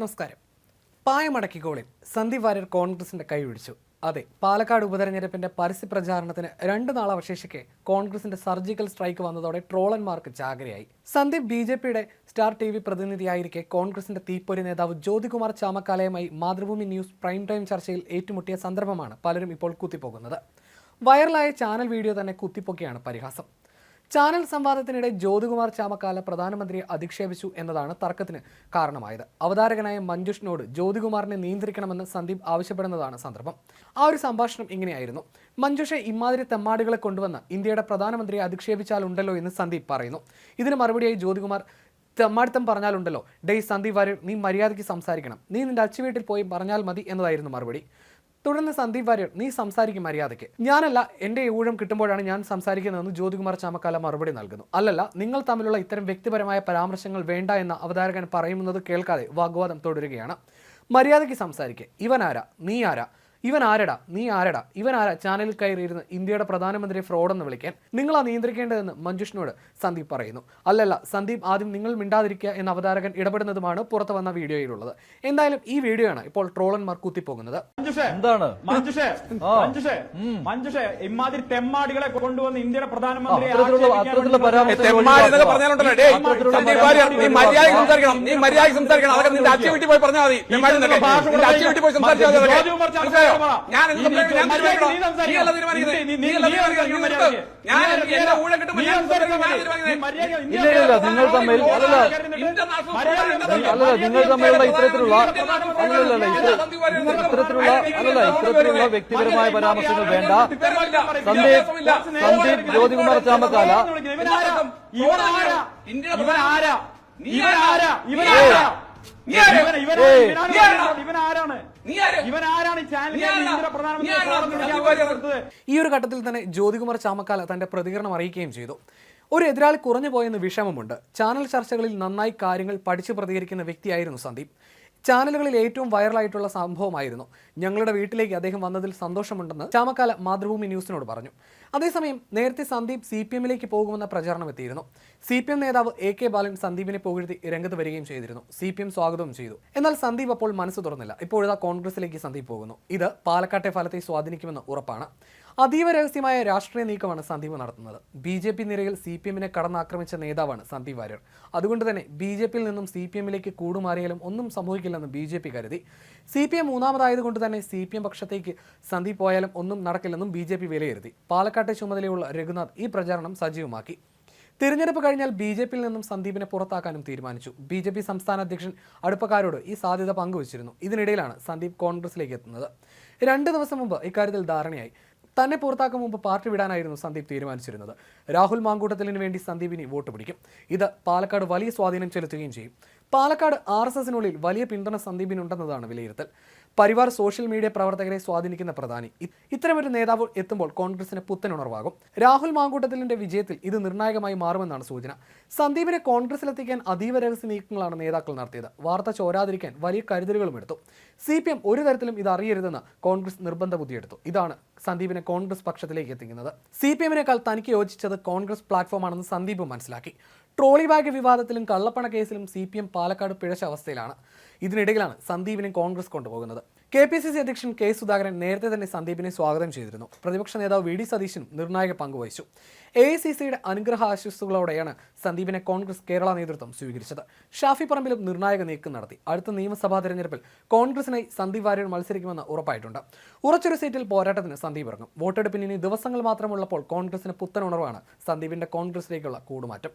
നമസ്കാരം. പായമടക്കിക്കോളിൽ സന്ദീപ് വാര്യർ കോൺഗ്രസിന്റെ കൈപിടിച്ചു അതെ പാലക്കാട് ഉപതെരഞ്ഞെടുപ്പിന്റെ പരസ്യ പ്രചാരണത്തിന് രണ്ട് നാൾ അവശേഷിക്കെ കോൺഗ്രസിന്റെ സർജിക്കൽ സ്ട്രൈക്ക് വന്നതോടെ ട്രോളന്മാർക്ക് ചാകരയായി. സന്ദീപ് ബി ജെ പിയുടെ സ്റ്റാർ ടി വി പ്രതിനിധിയായിരിക്കെ കോൺഗ്രസിന്റെ തീപ്പൊരി നേതാവ് ജ്യോതികുമാർ ചാമക്കാലയുമായി മാതൃഭൂമി ന്യൂസ് പ്രൈം ടൈം ചർച്ചയിൽ ഏറ്റുമുട്ടിയ സന്ദർഭമാണ് പലരും ഇപ്പോൾ കുത്തിപ്പോകുന്നത്. വൈറലായ ചാനൽ വീഡിയോ തന്നെ കുത്തിപ്പൊക്കിയാണ് പരിഹാസം. ചാനൽ സംവാദത്തിനിടെ ജ്യോതികുമാർ ചാമക്കാല പ്രധാനമന്ത്രിയെ അധിക്ഷേപിച്ചു എന്നതാണ് തർക്കത്തിന് കാരണമായത്. അവതാരകനായ മഞ്ജുഷിനോട് ജ്യോതികുമാറിനെ നിയന്ത്രിക്കണമെന്ന് സന്ദീപ് ആവശ്യപ്പെടുന്നതാണ് സന്ദർഭം. ആ ഒരു സംഭാഷണം ഇങ്ങനെയായിരുന്നു. മഞ്ജുഷെ ഇമാതിരി തെമ്മാടികളെ കൊണ്ടുവന്ന് ഇന്ത്യയുടെ പ്രധാനമന്ത്രിയെ അധിക്ഷേപിച്ചാലുണ്ടല്ലോ എന്ന് സന്ദീപ് പറയുന്നു. ഇതിന് മറുപടിയായി ജ്യോതികുമാർ തെമ്മാടിത്തം പറഞ്ഞാലുണ്ടല്ലോ ഡേ സന്ദീപ് വാര്യർ നീ മര്യാദയ്ക്ക് സംസാരിക്കണം. നീ നിന്റെ അച്ചുവീട്ടിൽ പോയി പറഞ്ഞാൽ മതി എന്നതായിരുന്നു മറുപടി. തുടർന്ന് സന്ദീപ് വാര്യർ നീ സംസാരിക്കും മര്യാദയ്ക്ക്. ഞാനല്ല എന്റെ ഊഴം കിട്ടുമ്പോഴാണ് ഞാൻ സംസാരിക്കുന്നതെന്ന് ജ്യോതികുമാർ ചാമക്കാല മറുപടി നൽകുന്നു. അല്ലല്ല നിങ്ങൾ തമ്മിലുള്ള ഇത്തരം വ്യക്തിപരമായ പരാമർശങ്ങൾ വേണ്ട എന്ന അവതാരകൻ പറയുന്നത് കേൾക്കാതെ വാഗ്വാദം തുടരുകയാണ്. മര്യാദയ്ക്ക് സംസാരിക്കുക ഇവനാരാ? നീ ആരാ ഇവൻ ആരടാ? നീ ആരടാ? ഇവൻ ആരാ? ചാനലിൽ കയറിയിരുന്ന് ഇന്ത്യയുടെ പ്രധാനമന്ത്രിയെ ഫ്രോഡെന്ന് വിളിക്കാൻ നിങ്ങളാ നിയന്ത്രിക്കേണ്ടതെന്ന് മഞ്ജുഷിനോട് സന്ദീപ് പറയുന്നു. അല്ലല്ല സന്ദീപ് ആദ്യം നിങ്ങൾ മിണ്ടാതിരിക്കുക എന്ന അവതാരകൻ ഇടപെടുന്നതുമാണ് പുറത്തു വന്ന വീഡിയോയിലുള്ളത്. എന്തായാലും ഈ വീഡിയോ ആണ് ഇപ്പോൾ ട്രോളന്മാർ കുത്തിപ്പോകുന്നത്. മഞ്ജുഷേ എന്താണ്? മഞ്ജുഷേ ആ. മഞ്ജുഷേ മഞ്ജുഷേ ഇമാതിരി തെമ്മാടികളെ കൊണ്ടുവന്ന് ഇന്ത്യയുടെ പ്രധാനമന്ത്രി മര്യാദയ്ക്ക് സംസാരിക്കണം. നീ മര്യാദ സംസാരിക്കണം. അതൊക്കെ നിന്റെ അച്ഛൻ വീട്ടിൽ പോയി പറഞ്ഞാൽ മതി. അച്ഛൻ വീട്ടിൽ പോയി സംസാരിച്ചാൽ സംസാരിക്കണം. ഞാൻ ഇല്ല, നിങ്ങൾ തമ്മിൽ അല്ലല്ല അല്ലല്ല നിങ്ങൾ തമ്മിലുള്ള ഇത്തരത്തിലുള്ള അല്ലല്ല ഇത്തരത്തിലുള്ള അല്ലല്ല ഇത്തരത്തിലുള്ള വ്യക്തിപരമായ പരാമർശങ്ങൾ വേണ്ട സന്ദീപ് സന്ദീപ് ജ്യോതികുമാർ ചാമക്കാല? നീ ആരാ? ഇവൻ- ആരാ? നീ ആരാ? ഇവനാരാണ് ഈ ഈ ഒരു ഘട്ടത്തിൽ തന്നെ ജ്യോതികുമാർ ചാമക്കാല തന്റെ പ്രതികരണം അറിയിക്കുകയും ചെയ്തു. ഒരു എതിരാളി കുറഞ്ഞു പോയെന്ന് വിഷമമുണ്ട്. ചാനൽ ചർച്ചകളിൽ നന്നായി കാര്യങ്ങൾ പഠിച്ചു പ്രതികരിക്കുന്ന വ്യക്തിയായിരുന്നു സന്ദീപ്. ചാനലുകളിൽ ഏറ്റവും വൈറലായിട്ടുള്ള സംഭവമായിരുന്നു. ഞങ്ങളുടെ വീട്ടിലേക്ക് അദ്ദേഹം വന്നതിൽ സന്തോഷമുണ്ടെന്ന് ചാമക്കാല മാതൃഭൂമി ന്യൂസിനോട് പറഞ്ഞു. അതേസമയം നേരത്തെ സന്ദീപ് സി പി എമ്മിലേക്ക് പോകുമെന്ന പ്രചാരണം എത്തിയിരുന്നു. സി പി എം നേതാവ് എ കെ ബാലൻ സന്ദീപിനെ പുകഴ്ത്തി രംഗത്ത് വരികയും ചെയ്തിരുന്നു. സി പി എം സ്വാഗതവും ചെയ്തു. എന്നാൽ സന്ദീപ് അപ്പോൾ മനസ്സ് തുറന്നില്ല. ഇപ്പോഴിതാ കോൺഗ്രസിലേക്ക് സന്ദീപ് പോകുന്നു. ഇത് പാലക്കാട്ടെ ഫലത്തെ സ്വാധീനിക്കുമെന്ന് ഉറപ്പാണ്. അതീവ രഹസ്യമായ രാഷ്ട്രീയ നീക്കമാണ് സന്ദീപ് നടത്തുന്നത്. ബി ജെ പി നിരയിൽ സി പി എമ്മിനെ കടന്നാക്രമിച്ച നേതാവാണ് സന്ദീപ് വാര്യർ. അതുകൊണ്ട് തന്നെ ബി ജെ പിയിൽ നിന്നും സി പി എമ്മിലേക്ക് കൂടുമാറിയാലും ഒന്നും സംഭവിക്കില്ലെന്ന് ബി ജെ പി കരുതി. സി പി എം മൂന്നാമതായതുകൊണ്ട് തന്നെ സി പി എം പക്ഷത്തേക്ക് സന്ദീപ് പോയാലും ഒന്നും നടക്കില്ലെന്നും ബി ജെ പി വിലയിരുത്തി. പാലക്കാട്ടെ ചുമതലയുള്ള രഘുനാഥ് ഈ പ്രചാരണം സജീവമാക്കി. തിരഞ്ഞെടുപ്പ് കഴിഞ്ഞാൽ ബി ജെ പിയിൽ നിന്നും സന്ദീപിനെ പുറത്താക്കാനും തീരുമാനിച്ചു. ബി ജെ പി സംസ്ഥാന അധ്യക്ഷൻ അടുപ്പക്കാരോട് ഈ സാധ്യത പങ്കുവച്ചിരുന്നു. ഇതിനിടയിലാണ് സന്ദീപ് കോൺഗ്രസിലേക്ക് എത്തുന്നത്. രണ്ട് ദിവസം മുമ്പ് ഇക്കാര്യത്തിൽ ധാരണയായി. തന്നെ പുറത്താക്കും മുമ്പ് പാർട്ടി വിടാനായിരുന്നു സന്ദീപ് തീരുമാനിച്ചിരുന്നത്. രാഹുൽ മാങ്കൂട്ടത്തിലിന് വേണ്ടി സന്ദീപിനി വോട്ട് പിടിക്കും. ഇത് പാലക്കാട് വലിയ സ്വാധീനം ചെലുത്തുകയും ചെയ്യും. പാലക്കാട് ആർ എസ് എസിനുള്ളിൽ വലിയ പിന്തുണ സന്ദീപിനുണ്ടെന്നതാണ് വിലയിരുത്തൽ. പരിവാർ സോഷ്യൽ മീഡിയ പ്രവർത്തകരെ സ്വാധീനിക്കുന്ന പ്രധാനി. ഇത്തരമൊരു നേതാവ് എത്തുമ്പോൾ കോൺഗ്രസിന് പുത്തൻ ഉണർവാകും. രാഹുൽ മാങ്കൂട്ടത്തിലിന്റെ വിജയത്തിൽ ഇത് നിർണായകമായി മാറുമെന്നാണ് സൂചന. സന്ദീപിനെ കോൺഗ്രസിലെത്തിക്കാൻ അതീവ രഹസ്യ നീക്കങ്ങളാണ് നേതാക്കൾ നടത്തിയത്. വാർത്ത ചോരാതിരിക്കാൻ വലിയ കരുതലുകളും എടുത്തു. സി ഒരു തരത്തിലും ഇത് അറിയരുതെന്ന് കോൺഗ്രസ് നിർബന്ധ ബുദ്ധിയെടുത്തു ഇതാണ് സന്ദീപിനെ കോൺഗ്രസ് പക്ഷത്തിലേക്ക് എത്തിക്കുന്നത്. സി പി എമ്മിനേക്കാൾ തനിക്ക് യോജിച്ചത് കോൺഗ്രസ് പ്ലാറ്റ്ഫോമാണെന്ന് സന്ദീപ് മനസ്സിലാക്കി. ട്രോളി ബാഗ് വിവാദത്തിലും കള്ളപ്പണ കേസിലും സി പി എം പാലക്കാട് പിഴച്ച അവസ്ഥയിലാണ്. ഇതിനിടയിലാണ് സന്ദീപിനെ കോൺഗ്രസ് കൊണ്ടുപോകുന്നത്. കെ പി സി സി അധ്യക്ഷൻ കെ സുധാകരൻ നേരത്തെ തന്നെ സന്ദീപിനെ സ്വാഗതം ചെയ്തിരുന്നു. പ്രതിപക്ഷ നേതാവ് വി ഡി സതീശനും നിർണായക പങ്കുവഹിച്ചു. എ ഐ സി സിയുടെ അനുഗ്രഹ ആശംസകളോടെയാണ് സന്ദീപിനെ കോൺഗ്രസ് കേരള നേതൃത്വം സ്വീകരിച്ചത്. ഷാഫി പറമ്പിലും നിർണായക നീക്കം നടത്തി. അടുത്ത നിയമസഭാ തെരഞ്ഞെടുപ്പിൽ കോൺഗ്രസിനായി സന്ദീപ് വാര്യർ മത്സരിക്കുമെന്ന് ഉറപ്പായിട്ടുണ്ട്. ഉറച്ചൊരു സീറ്റിൽ പോരാട്ടത്തിന് സന്ദീപ് ഇറങ്ങും. വോട്ടെടുപ്പിന് ഇനി ദിവസങ്ങൾ മാത്രമുള്ളപ്പോൾ കോൺഗ്രസിന് പുത്തൻ ഉണർവാണ് സന്ദീപിന്റെ കോൺഗ്രസിലേക്കുള്ള കൂടുമാറ്റം.